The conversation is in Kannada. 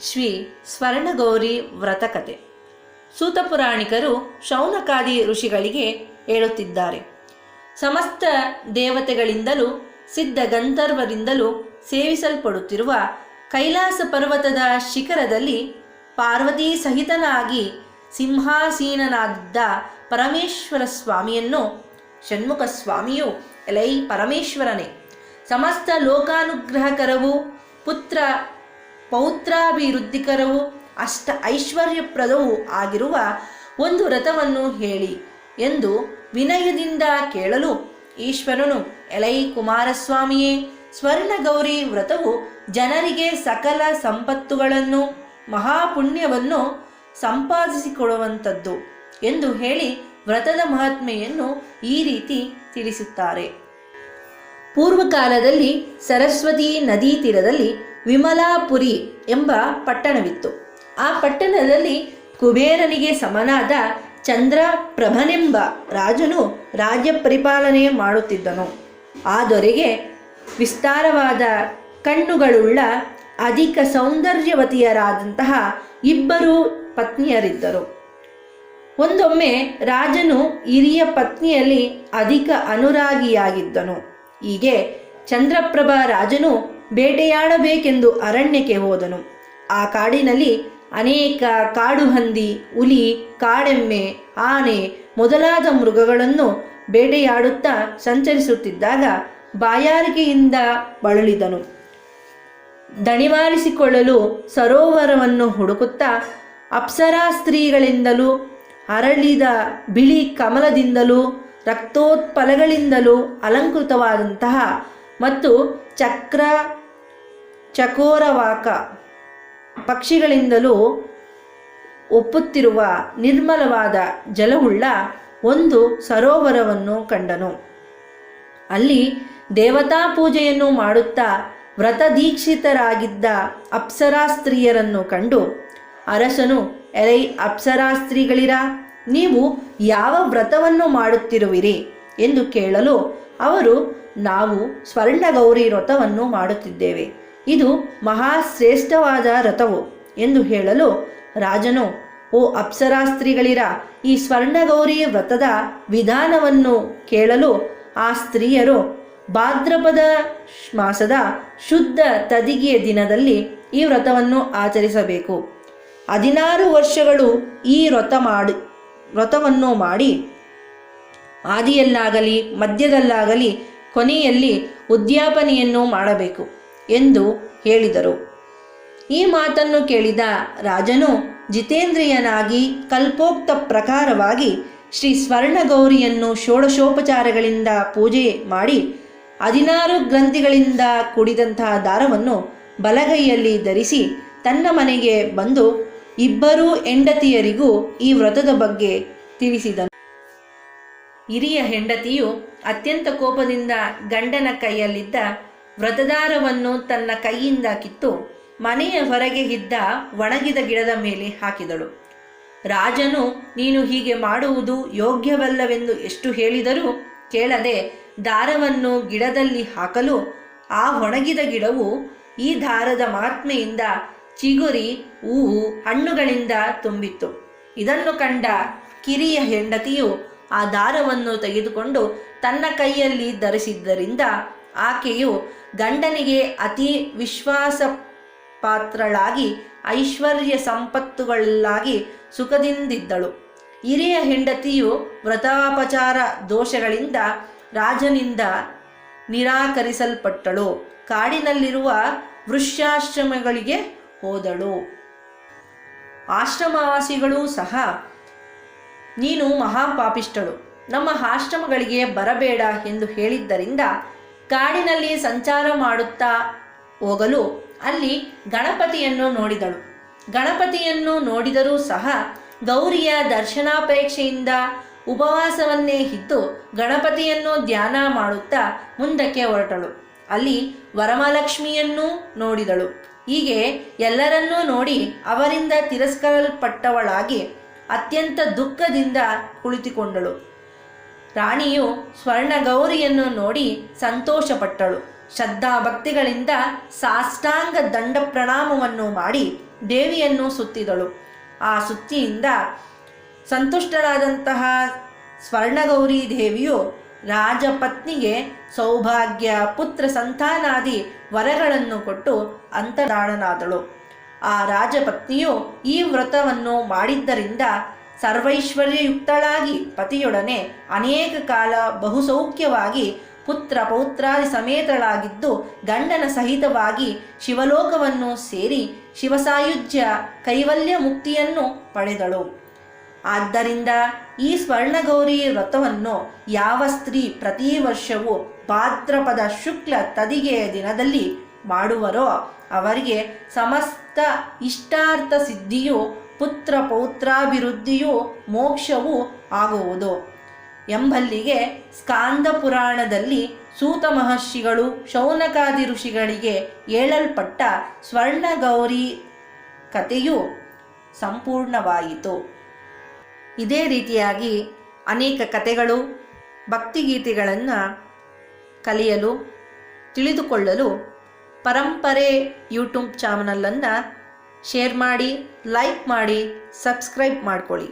ಶ್ರೀ ಸ್ವರ್ಣಗೌರಿ ವ್ರತಕತೆ. ಸೂತಪುರಾಣಿಕರು ಶೌನಕಾದಿ ಋಷಿಗಳಿಗೆ ಹೇಳುತ್ತಿದ್ದಾರೆ. ಸಮಸ್ತ ದೇವತೆಗಳಿಂದಲೂ, ಸಿದ್ಧ ಗಂಧರ್ವರಿಂದಲೂ ಸೇವಿಸಲ್ಪಡುತ್ತಿರುವ ಕೈಲಾಸ ಪರ್ವತದ ಶಿಖರದಲ್ಲಿ ಪಾರ್ವತಿ ಸಹಿತನಾಗಿ ಸಿಂಹಾಸೀನನಾದ ಪರಮೇಶ್ವರ ಸ್ವಾಮಿಯನ್ನು ಷಣ್ಮುಖ ಸ್ವಾಮಿಯು ಎಲೈ ಪರಮೇಶ್ವರನೇ. ಸಮಸ್ತ ಲೋಕಾನುಗ್ರಹಕರವು ಪುತ್ರ ಪೌತ್ರಾಭಿವೃದ್ಧಿಕರವು ಅಷ್ಟ ಐಶ್ವರ್ಯಪ್ರದವೂ ಆಗಿರುವ ಒಂದು ವ್ರತವನ್ನು ಹೇಳಿ ಎಂದು ವಿನಯದಿಂದ ಕೇಳಲು ಈಶ್ವರನು, ಎಲೈ ಕುಮಾರಸ್ವಾಮಿಯೇ, ಸ್ವರ್ಣಗೌರಿ ವ್ರತವು ಜನರಿಗೆ ಸಕಲ ಸಂಪತ್ತುಗಳನ್ನು, ಮಹಾಪುಣ್ಯವನ್ನು ಸಂಪಾದಿಸಿಕೊಡುವಂಥದ್ದು ಎಂದು ಹೇಳಿ ವ್ರತದ ಮಹಾತ್ಮೆಯನ್ನು ಈ ರೀತಿ ತಿಳಿಸುತ್ತಾರೆ. ಪೂರ್ವಕಾಲದಲ್ಲಿ ಸರಸ್ವತಿ ನದಿ ತೀರದಲ್ಲಿ ವಿಮಲಾಪುರಿ ಎಂಬ ಪಟ್ಟಣವಿತ್ತು. ಆ ಪಟ್ಟಣದಲ್ಲಿ ಕುಬೇರನಿಗೆ ಸಮನಾದ ಚಂದ್ರಪ್ರಭನೆಂಬ ರಾಜನು ರಾಜ್ಯ ಪರಿಪಾಲನೆ ಮಾಡುತ್ತಿದ್ದನು. ಆ ದೊರೆಗೆ ವಿಸ್ತಾರವಾದ ಕಣ್ಣುಗಳುಳ್ಳ ಅಧಿಕ ಸೌಂದರ್ಯವತಿಯರಾದಂತಹ ಇಬ್ಬರು ಪತ್ನಿಯರಿದ್ದರು. ಒಂದೊಮ್ಮೆ ರಾಜನು ಹಿರಿಯ ಪತ್ನಿಯಲ್ಲಿ ಅಧಿಕ ಅನುರಾಗಿಯಾಗಿದ್ದನು. ಹೀಗೆ ಚಂದ್ರಪ್ರಭ ರಾಜನು ಬೇಟೆಯಾಡಬೇಕೆಂದು ಅರಣ್ಯಕ್ಕೆ ಹೋದನು. ಆ ಕಾಡಿನಲ್ಲಿ ಅನೇಕ ಕಾಡು ಹಂದಿ, ಹುಲಿ, ಕಾಡೆಮ್ಮೆ, ಆನೆ ಮೊದಲಾದ ಮೃಗಗಳನ್ನು ಬೇಟೆಯಾಡುತ್ತಾ ಸಂಚರಿಸುತ್ತಿದ್ದಾಗ ಬಾಯಾರಿಕೆಯಿಂದ ಬಳಲಿದನು. ದಣಿವಾರಿಸಿಕೊಳ್ಳಲು ಸರೋವರವನ್ನು ಹುಡುಕುತ್ತಾ ಅಪ್ಸರಾ ಸ್ತ್ರೀಗಳಿಂದಲೂ ಅರಳಿದ ಬಿಳಿ ಕಮಲದಿಂದಲೂ ರಕ್ತೋತ್ಪಲಗಳಿಂದಲೂ ಅಲಂಕೃತವಾದಂತಹ ಮತ್ತು ಚಕ್ರ, ಚಕೋರವಾಕ ಪಕ್ಷಿಗಳಿಂದಲೂ ಒಪ್ಪುತ್ತಿರುವ ನಿರ್ಮಲವಾದ ಜಲವುಳ್ಳ ಒಂದು ಸರೋವರವನ್ನು ಕಂಡನು. ಅಲ್ಲಿ ದೇವತಾ ಪೂಜೆಯನ್ನು ಮಾಡುತ್ತಾ ವ್ರತದೀಕ್ಷಿತರಾಗಿದ್ದ ಅಪ್ಸರಾ ಸ್ತ್ರೀಯರನ್ನು ಕಂಡು ಅರಸನು, ಎಲೈ ಅಪ್ಸರಾ ಸ್ತ್ರೀಗಳಿರ? ನೀವು ಯಾವ ವ್ರತವನ್ನು ಮಾಡುತ್ತಿರುವಿರಿ ಎಂದು ಕೇಳಲು ಅವರು, ನಾವು ಸ್ವರ್ಣಗೌರಿ ವ್ರತವನ್ನು ಮಾಡುತ್ತಿದ್ದೇವೆ. ಇದು ಮಹಾಶ್ರೇಷ್ಠವಾದ ವ್ರತವು ಎಂದು ಹೇಳಲು ರಾಜನು, ಓ ಅಪ್ಸರಾಸ್ತ್ರೀಗಳಿರ, ಈ ಸ್ವರ್ಣಗೌರಿ ವ್ರತದ ವಿಧಾನವನ್ನು ಕೇಳಲು ಆ ಸ್ತ್ರೀಯರು ಭಾದ್ರಪದ ಮಾಸದ ಶುದ್ಧ ತದಿಗೆಯ ದಿನದಲ್ಲಿ ಈ ವ್ರತವನ್ನು ಆಚರಿಸಬೇಕು. ಹದಿನಾರು ವರ್ಷಗಳು ಈ ವ್ರತ ಮಾಡಿ ವ್ರತವನ್ನು ಮಾಡಿ ಆದಿಯಲ್ಲಾಗಲಿ, ಮಧ್ಯದಲ್ಲಾಗಲಿ, ಕೊನೆಯಲ್ಲಿ ಉದ್ಯಾಪನೆಯನ್ನು ಮಾಡಬೇಕು ಎಂದು ಹೇಳಿದರು. ಈ ಮಾತನ್ನು ಕೇಳಿದ ರಾಜನು ಜಿತೇಂದ್ರಿಯನಾಗಿ ಕಲ್ಪೋಕ್ತ ಪ್ರಕಾರವಾಗಿ ಶ್ರೀ ಸ್ವರ್ಣಗೌರಿಯನ್ನು ಷೋಡಶೋಪಚಾರಗಳಿಂದ ಪೂಜೆ ಮಾಡಿ ಹದಿನಾರು ಗ್ರಂಥಿಗಳಿಂದ ಕೂಡಿದಂತಹ ದಾರವನ್ನು ಬಲಗೈಯಲ್ಲಿ ಧರಿಸಿ ತನ್ನ ಮನೆಗೆ ಬಂದು ಇಬ್ಬರೂ ಹೆಂಡತಿಯರಿಗೂ ಈ ವ್ರತದ ಬಗ್ಗೆ ತಿಳಿಸಿದನು. ಹಿರಿಯ ಹೆಂಡತಿಯು ಅತ್ಯಂತ ಕೋಪದಿಂದ ಗಂಡನ ಕೈಯಲ್ಲಿದ್ದ ವ್ರತದಾರವನ್ನು ತನ್ನ ಕೈಯಿಂದ ಕಿತ್ತು ಮನೆಯ ಹೊರಗೆ ಇದ್ದ ಒಣಗಿದ ಗಿಡದ ಮೇಲೆ ಹಾಕಿದಳು. ರಾಜನು, ನೀನು ಹೀಗೆ ಮಾಡುವುದು ಯೋಗ್ಯವಲ್ಲವೆಂದು ಎಷ್ಟು ಹೇಳಿದರೂ ಕೇಳದೆ ದಾರವನ್ನು ಗಿಡದಲ್ಲಿ ಹಾಕಲು ಆ ಒಣಗಿದ ಗಿಡವು ಈ ದಾರದ ಮಹಾತ್ಮೆಯಿಂದ ಚಿಗುರಿ ಹೂವು ಹಣ್ಣುಗಳಿಂದ ತುಂಬಿತ್ತು. ಇದನ್ನು ಕಂಡ ಕಿರಿಯ ಹೆಂಡತಿಯು ಆ ದಾರವನ್ನು ತೆಗೆದುಕೊಂಡು ತನ್ನ ಕೈಯಲ್ಲಿ ಧರಿಸಿದ್ದರಿಂದ ಆಕೆಯು ಗಂಡನಿಗೆ ಅತಿ ವಿಶ್ವಾಸ ಪಾತ್ರಳಾಗಿ ಐಶ್ವರ್ಯ ಸಂಪತ್ತುಗಳಾಗಿ ಸುಖದಿಂದಿದ್ದಳು. ಹಿರಿಯ ಹೆಂಡತಿಯು ವ್ರತಾಪಚಾರ ದೋಷಗಳಿಂದ ರಾಜನಿಂದ ನಿರಾಕರಿಸಲ್ಪಟ್ಟಳು. ಕಾಡಿನಲ್ಲಿರುವ ವೃಕ್ಷಾಶ್ರಮಗಳಿಗೆ ಹೋದಳು. ಆಶ್ರಮವಾಸಿಗಳೂ ಸಹ, ನೀನು ಮಹಾಪಾಪಿಷ್ಟಳು ನಮ್ಮ ಆಶ್ರಮಗಳಿಗೆ ಬರಬೇಡ ಎಂದು ಹೇಳಿದ್ದರಿಂದ ಕಾಡಿನಲ್ಲಿ ಸಂಚಾರ ಮಾಡುತ್ತಾ ಹೋಗಲು ಅಲ್ಲಿ ಗಣಪತಿಯನ್ನು ನೋಡಿದಳು. ಗಣಪತಿಯನ್ನು ನೋಡಿದರೂ ಸಹ ಗೌರಿಯ ದರ್ಶನಾಪೇಕ್ಷೆಯಿಂದ ಉಪವಾಸವನ್ನೇ ಇದ್ದು ಗಣಪತಿಯನ್ನು ಧ್ಯಾನ ಮಾಡುತ್ತಾ ಮುಂದಕ್ಕೆ ಹೊರಟಳು. ಅಲ್ಲಿ ವರಮಹಾಲಕ್ಷ್ಮಿಯನ್ನೂ ನೋಡಿದಳು. ಹೀಗೆ ಎಲ್ಲರನ್ನೂ ನೋಡಿ ಅವರಿಂದ ತಿರಸ್ಕರಲ್ಪಟ್ಟವಳಾಗಿ ಅತ್ಯಂತ ದುಃಖದಿಂದ ಕುಳಿತುಕೊಂಡಳು. ರಾಣಿಯು ಸ್ವರ್ಣಗೌರಿಯನ್ನು ನೋಡಿ ಸಂತೋಷಪಟ್ಟಳು. ಶ್ರದ್ಧಾಭಕ್ತಿಗಳಿಂದ ಸಾಷ್ಟಾಂಗ ದಂಡ ಪ್ರಣಾಮವನ್ನು ಮಾಡಿ ದೇವಿಯನ್ನು ಸುತ್ತಿದಳು. ಆ ಸುತ್ತಿಯಿಂದ ಸಂತುಷ್ಟಳಾದಂತಹ ಸ್ವರ್ಣಗೌರಿ ದೇವಿಯು ರಾಜಪತ್ನಿಗೆ ಸೌಭಾಗ್ಯ, ಪುತ್ರ ಸಂತಾನಾದಿ ವರಗಳನ್ನು ಕೊಟ್ಟು ಅಂತರಾಳನಾದಳು ಆ ರಾಜಪತ್ನಿಯು ಈ ವ್ರತವನ್ನು ಮಾಡಿದ್ದರಿಂದ ಸರ್ವೈಶ್ವರ್ಯಯುಕ್ತಳಾಗಿ ಪತಿಯೊಡನೆ ಅನೇಕ ಕಾಲ ಬಹುಸೌಖ್ಯವಾಗಿ ಪುತ್ರ ಪೌತ್ರಾದಿ ಸಮೇತಳಾಗಿದ್ದು ಗಂಡನ ಸಹಿತವಾಗಿ ಶಿವಲೋಕವನ್ನು ಸೇರಿ ಶಿವಸಾಯುಜ್ಯ, ಕೈವಲ್ಯ ಮುಕ್ತಿಯನ್ನು ಪಡೆದಳು. ಆದ್ದರಿಂದ ಈ ಸ್ವರ್ಣಗೌರಿ ವ್ರತವನ್ನು ಯಾವ ಸ್ತ್ರೀ ಪ್ರತಿ ವರ್ಷವೂ ಭಾದ್ರಪದ ಶುಕ್ಲ ತದಿಗೆಯ ದಿನದಲ್ಲಿ ಮಾಡುವರೋ ಅವರಿಗೆ ಸಮಸ್ತ ಇಷ್ಟಾರ್ಥ ಸಿದ್ಧಿಯು, ಪುತ್ರ ಪೌತ್ರಾಭಿವೃದ್ಧಿಯು ಮೋಕ್ಷವೂ ಆಗುವುದು. ಎಂಬಲ್ಲಿಗೆ ಸ್ಕಾಂದ ಪುರಾಣದಲ್ಲಿ ಸೂತ ಮಹರ್ಷಿಗಳು, ಶೌನಕಾದಿ ಋಷಿಗಳಿಗೆ ಹೇಳಲ್ಪಟ್ಟ ಸ್ವರ್ಣಗೌರಿ ಕಥೆಯು ಸಂಪೂರ್ಣವಾಯಿತು. ಇದೇ ರೀತಿಯಾಗಿ ಅನೇಕ ಕಥೆಗಳು, ಭಕ್ತಿಗೀತೆಗಳನ್ನು ಕಲಿಯಲು, ತಿಳಿದುಕೊಳ್ಳಲು ಪರಂಪರೆ ಯೂಟ್ಯೂಬ್ ಚಾನಲನ್ನು ಶೇರ್ ಮಾಡಿ, ಲೈಕ್ ಮಾಡಿ, ಸಬ್ಸ್ಕ್ರೈಬ್ ಮಾಡ್ಕೊಳ್ಳಿ.